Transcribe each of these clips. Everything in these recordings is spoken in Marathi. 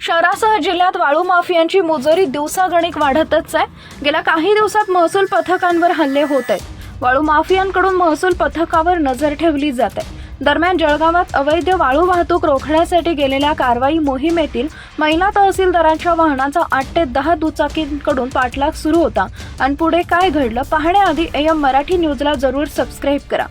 शहरासह जिल्ह्यात वाळू माफियांची मुजोरी दिवसागणिक वाढतच आहे. गेल्या काही दिवसात महसूल पथकांवर हल्ले होत आहेत. वाळू माफियांकडून महसूल पथकावर नजर ठेवली जाते दरम्यान जळगावात अवैध वाळू वाहतूक रोखण्यासाठी गेलेल्या कारवाई मोहिमेतील महिला तहसीलदारांच्या वाहनाचा आठ ते दहा दुचाकींकडून पाठलाग सुरू होता. आणि पुढे काय घडलं पाहण्याआधी एम मराठी न्यूजला जरूर सबस्क्राईब करा.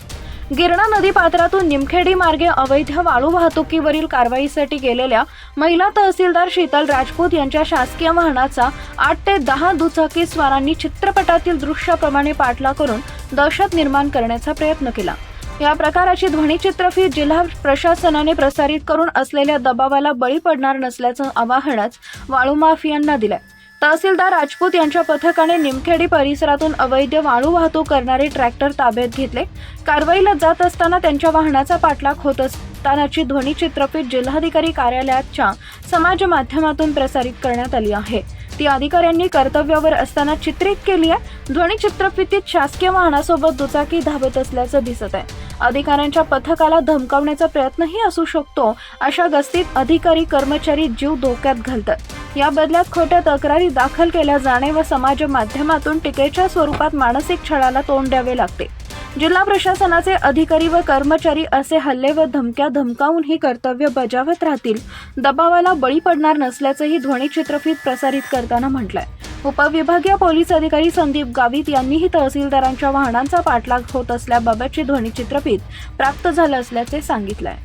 गिरणा नदी पात्रातून निमखेडी मार्गे अवैध वाळू वाहतुकीवरील कारवाईसाठी गेलेल्या महिला तहसीलदार शीतल राजपूत यांच्या शासकीय वाहनाचा आठ ते दहा दुचाकी स्वारांनी चित्रपटातील दृश्याप्रमाणे पाठला करून दहशत निर्माण करण्याचा प्रयत्न केला. या प्रकाराची ध्वनिचित्रफीत जिल्हा प्रशासनाने प्रसारित करून असलेल्या दबावाला बळी पडणार नसल्याचं आवाहनच वाळू माफियांना दिलंय. तहसीलदार राजपूत यांच्या पथकाने निमखेडी परिसरातून अवैध वाळू वाहतूक करणारे ट्रॅक्टर ताब्यात घेतले. कारवाईला जात असताना त्यांच्या वाहनाचा पाठलाग होत असतानाची ध्वनी ध्वनिचित्रफीत जिल्हाधिकारी कार्यालयाच्या समाज माध्यमातून प्रसारित करण्यात आली आहे. ती अधिकाऱ्यांनी कर्तव्यावर असताना चित्रित केली आहे. ध्वनी चित्रफितीत शासकीय वाहनासोबत दुचाकी धावत असल्याचं दिसत आहे. अधिकाऱ्यांच्या पथकाला धमकावण्याचा प्रयत्नही असू शकतो अशा गस्तीत अधिकारी कर्मचारी जीव धोक्यात घालतात. या बदल्यात खोट्या तक्रारी दाखल केल्या जाणे व समाज माध्यमातून टीकेच्या स्वरूपात मानसिक छळाला तोंड द्यावे लागते. जिल्हा प्रशासनाचे अधिकारी व कर्मचारी असे हल्ले व धमक्या धमकावून ही कर्तव्य बजावत राहतील दबावाला बळी पडणार नसल्याचंही ध्वनिचित्रफीत प्रसारित करताना म्हटलंय. उपविभागीय पोलीस अधिकारी संदीप गावित यांनीही तहसीलदारांच्या वाहनांचा पाठलाग होत असल्याबाबतची ध्वनिचित्रफीत प्राप्त झालं असल्याचे सांगितलंय.